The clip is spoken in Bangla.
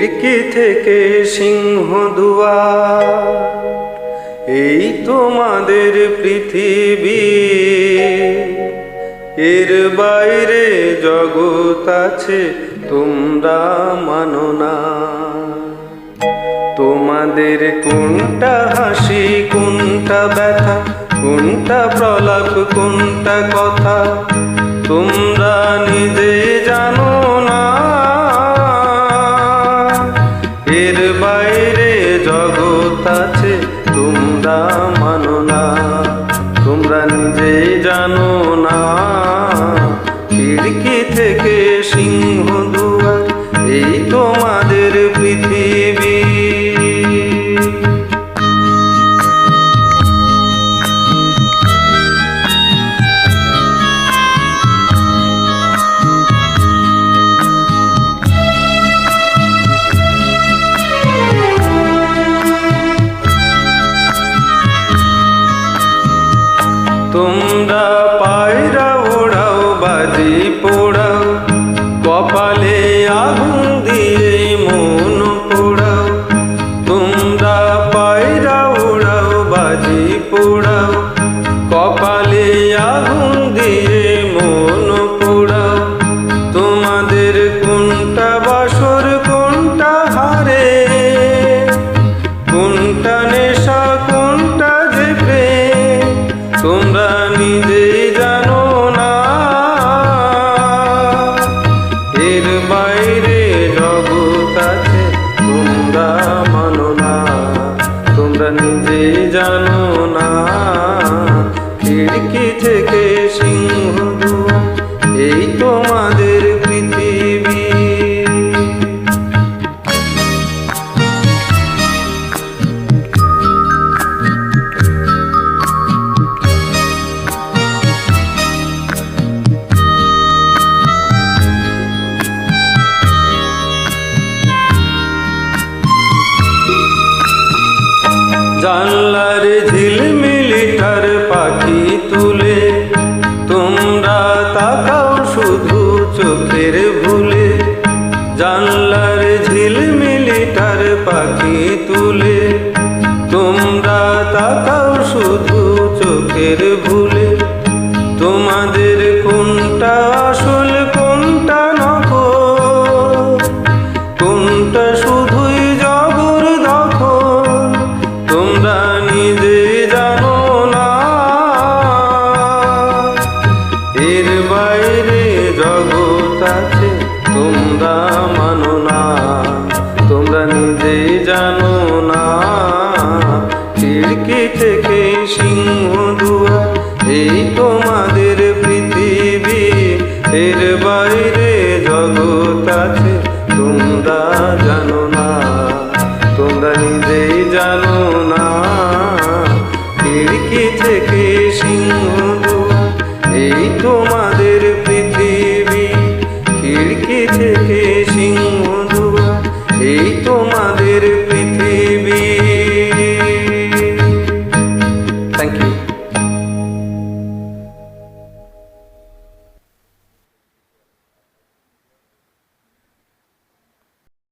খিড়কি থেকে সিংহ দুয়ার। এই তোমাদের পৃথিবী। এর বাইরে জগৎ আছে, তোমরা মানো না। তোমাদের কোনটা হাসি, কোনটা ব্যথা, কোনটা প্রলাপ, কোনটা কথা? তোমরা নিজে বাইরে জগৎ আছে তোমরা মানো না। তোমরা নিজেই জানো না খিড়কি থেকে সিংহ তোমরা পায়রা ওড়াও বাজি পোড়াও কপালে আগুন তোমরা নিজে জানলার ঝিলমিলিটার পাখি তুলে তোমরা তাকাও শুধু চোখের ভুলে। জানলার ঝিলমিলিটার পাখি তুলে না, তোমরা নিজেই জানো না। খিড়কি থেকে সিংহ দুয়ার, এই তোমাদের পৃথিবী। এর বাইরে জগৎ আছে, তোমরা জানো না। তোমরা নিজেই জানো না, খিড়কি থেকে সিংহ দুয়ার, এই তোমাদের পৃথিবী। খিড়কি থেকে